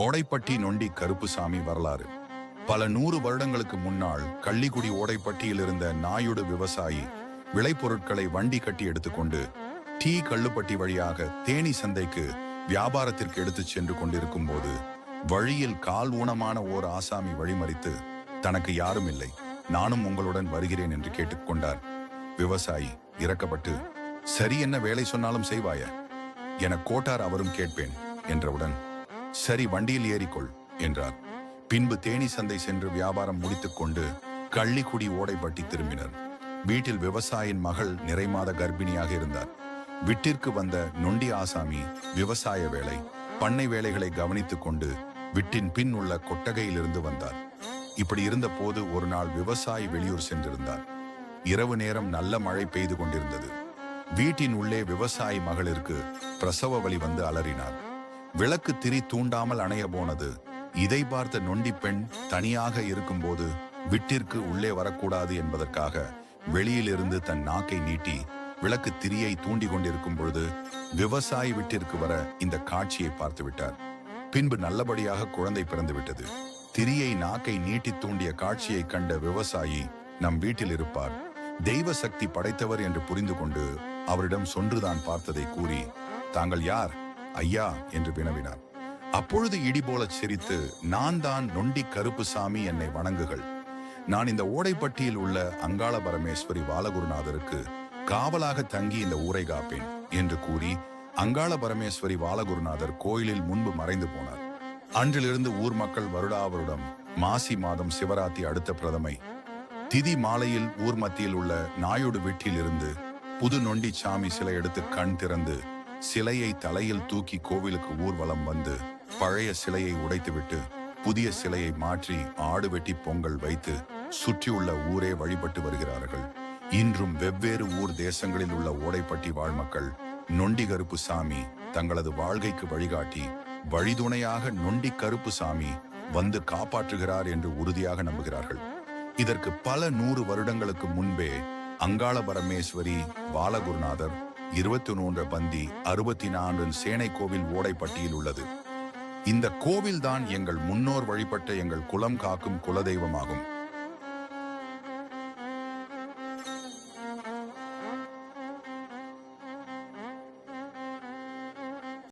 ஓடைப்பட்டி நொண்டி கருப்புசாமி வரலாறு. பல நூறு வருடங்களுக்கு முன்னால் கள்ளிக்குடி ஓடைப்பட்டியில் இருந்த நாயுடு விவசாயி விளைபொருட்களை வண்டி கட்டி எடுத்துக்கொண்டு டீ கள்ளுப்பட்டி வழியாக தேனி சந்தைக்கு வியாபாரத்திற்கு எடுத்துச் சென்று கொண்டிருக்கும் போது வழியில் கால் ஊனமான ஓர் ஆசாமி வழிமறித்து தனக்கு யாரும் இல்லை நானும் உங்களுடன் வருகிறேன் என்று கேட்டுக்கொண்டார் விவசாயி இறக்கப்பட்டு சரி என்ன வேலை சொன்னாலும் செய்வாய? என கோட்டார் அவரும் கேட்பேன் என்றவுடன் சரி வண்டியில் ஏறிக்கொள் என்றார். பின்பு தேனி சந்தை சென்று வியாபாரம் முடித்துக்கொண்டு கள்ளிக்குடி ஓடைப்பட்டி திரும்பினர். வீட்டில் விவசாயின் மகள் நிறைமாத கர்ப்பிணியாக இருந்தார். விட்டிற்கு வந்த நொண்டி ஆசாமி விவசாய வேலை பண்ணை வேலைகளை கவனித்துக் கொண்டு விட்டின் பின் உள்ள கொட்டகையிலிருந்து வந்தார். இப்படி இருந்த போது ஒரு நாள் விவசாயி வெளியூர் சென்றிருந்தார். இரவு நேரம் நல்ல மழை பெய்து கொண்டிருந்தது. வீட்டின் உள்ளே விவசாயி மகளிருக்கு பிரசவ வழி வந்து அலறினார். விளக்கு திரி தூண்டாமல் அணைய போனது. இதை பார்த்த நொண்டி பெண் தனியாக இருக்கும்போது விட்டிற்கு உள்ளே வரக்கூடாது என்பதற்காக வெளியிலிருந்து தன் நாக்கை நீட்டி விளக்கு திரியை தூண்டி கொண்டிருக்கும் பொழுது விவசாயி விட்டிற்கு வர இந்த காட்சியை பார்த்து விட்டார். பின்பு நல்லபடியாக குழந்தை பிறந்து விட்டது. திரியை நாக்கை நீட்டி தூண்டிய காட்சியை கண்ட விவசாயி நம் வீட்டில் இருப்பார். தெய்வ சக்தி படைத்தவர் என்று புரிந்து கொண்டு அவரிடம் சொன்றுதான் பார்த்ததை கூறி தாங்கள் யார்? ஐயா என்று வினவினார் அப்பொழுது இடி சிரித்து நான் தான் நொண்டி கருப்புசாமி என்னை வணங்குகள். நான் இந்த ஓடைப்பட்டியில் உள்ள அங்காள பரமேஸ்வரி பாலகுருநாதருக்கு காவலாக தங்கி இந்த ஊரை காப்பேன் என்று கூறி அங்காள பரமேஸ்வரி பாலகுருநாதர் கோயிலில் முன்பு மறைந்து போனார். அன்றிலிருந்து ஊர் மக்கள் வருடாவருடம் மாசி மாதம் சிவராத்திரி அடுத்த பிரதமை திதி மாலையில் ஊர் மத்தியில் உள்ள நாயுடு வீட்டில் இருந்து புது நொண்டி சாமி சிலை எடுத்து கண் திறந்து சிலையை தலையில் தூக்கி கோவிலுக்கு ஊர்வலம் வந்து பழைய சிலையை உடைத்துவிட்டு புதிய சிலையை மாற்றி ஆடு வெட்டி பொங்கல் வைத்து சுற்றியுள்ள ஊரே வழிபட்டு வருகிறார்கள். இன்றும் வெவ்வேறு ஊர் தேசங்களில் உள்ள ஓடைப்பட்டி வாழ் மக்கள் நொண்டி கருப்பு சாமி தங்களது வாழ்க்கைக்கு வழிகாட்டி வழிதுணையாக நொண்டி கருப்பு சாமி வந்து காப்பாற்றுகிறார் என்று உறுதியாக நம்புகிறார்கள். இதற்கு பல நூறு வருடங்களுக்கு முன்பே அங்காள பரமேஸ்வரி பாலகுருநாதர் இருபத்தி மூன்று பந்தி அறுபத்தி நான்கு சேனை கோவில் ஓடைப்பட்டியில் உள்ளது. இந்த கோவில்தான் எங்கள் முன்னோர் வழிபட்ட எங்கள் குலம் காக்கும் குலதெய்வமாகும்.